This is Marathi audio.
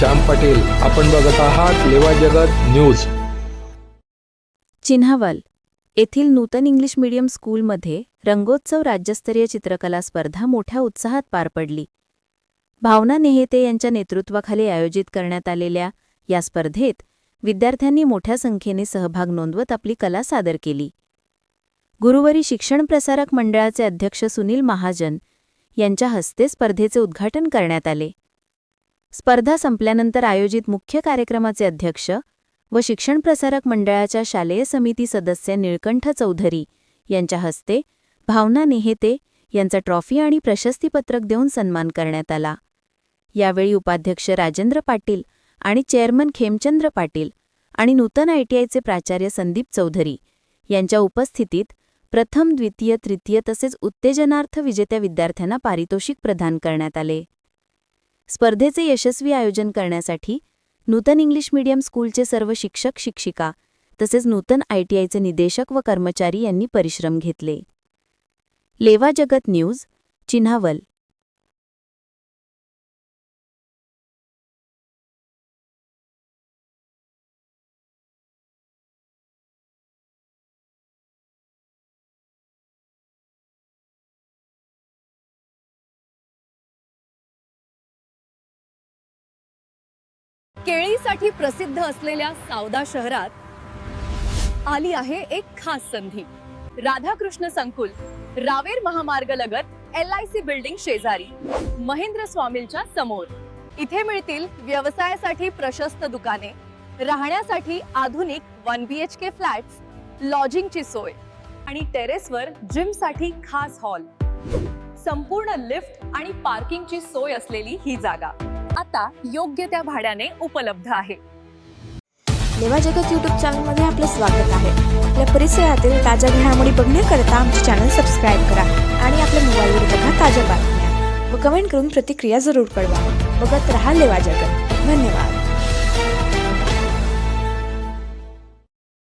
श्याम पाटील. आपण बघत आहात लेवा जगत न्यूज. चिन्हावल. येथील नूतन इंग्लिश मीडियम स्कूलमध्ये रंगोत्सव राज्यस्तरीय चित्रकला स्पर्धा मोठ्या उत्साहात पार पडली. भावना नेहेते यांच्या नेतृत्वाखाली आयोजित करण्यात आलेल्या या स्पर्धेत विद्यार्थ्यांनी मोठ्या संख्येने सहभाग नोंदवत आपली कला सादर केली. गुरुवारी शिक्षण प्रसारक मंडळाचे अध्यक्ष सुनील महाजन यांच्या हस्ते स्पर्धेचे उद्घाटन करण्यात आले. स्पर्धा संपल्यानंतर आयोजित मुख्य कार्यक्रमाचे अध्यक्ष व शिक्षण प्रसारक मंडळाच्या शालेय समिती सदस्य निळकंठ चौधरी यांच्या हस्ते भावना नेहेते यांचा ट्रॉफी आणि प्रशस्तीपत्रक देऊन सन्मान करण्यात आला. यावेळी उपाध्यक्ष राजेंद्र पाटील आणि चेअरमन खेमचंद्र पाटील आणि नूतन आयटीआयचे प्राचार्य संदीप चौधरी यांच्या उपस्थितीत प्रथम द्वितीय तृतीय तसेच उत्तेजनार्थ विजेत्या विद्यार्थ्यांना पारितोषिक प्रदान करण्यात आले. स्पर्धेचे यशस्वी आयोजन करण्यासाठी नूतन इंग्लिश मीडियम स्कूलचे सर्व शिक्षक शिक्षिका तसेच नूतन आयटीआयचे निदेशक व कर्मचारी यांनी परिश्रम घेतले. लेवा जगत न्यूज चिन्हावल. केळीसाठी प्रसिद्ध असलेल्या सावदा शहरात आली आहे एक खास संधी. राधाकृष्ण संकुल रावेर महामार्ग लगत एल आय सी बिल्डिंग शेजारी महेंद्र स्वामींच्या समोर. इथे मिळतील व्यवसायासाठी प्रशस्त दुकाने राहण्यासाठी आधुनिक one B H K flats लॉजिंगची सोय आणि टेरेसवर जिमसाठी खास हॉल संपूर्ण लिफ्ट आणि पार्किंगची सोय असलेली ही जागा. आता योग्य त्या भाड्याने उपलब्ध आहे. लेवा जगत यूट्यूब चॅनलमध्ये आपलं स्वागत आहे. आपल्या परिसरातील ताज्या घडामोडी बघण्याकरता आमचे चॅनल सबस्क्राईब करा आणि आपल्या मोबाईलवर बघा ताज्या बातम्या. व कमेंट करून प्रतिक्रिया जरूर कळवा. बघत राहा लेवा जगत. धन्यवाद.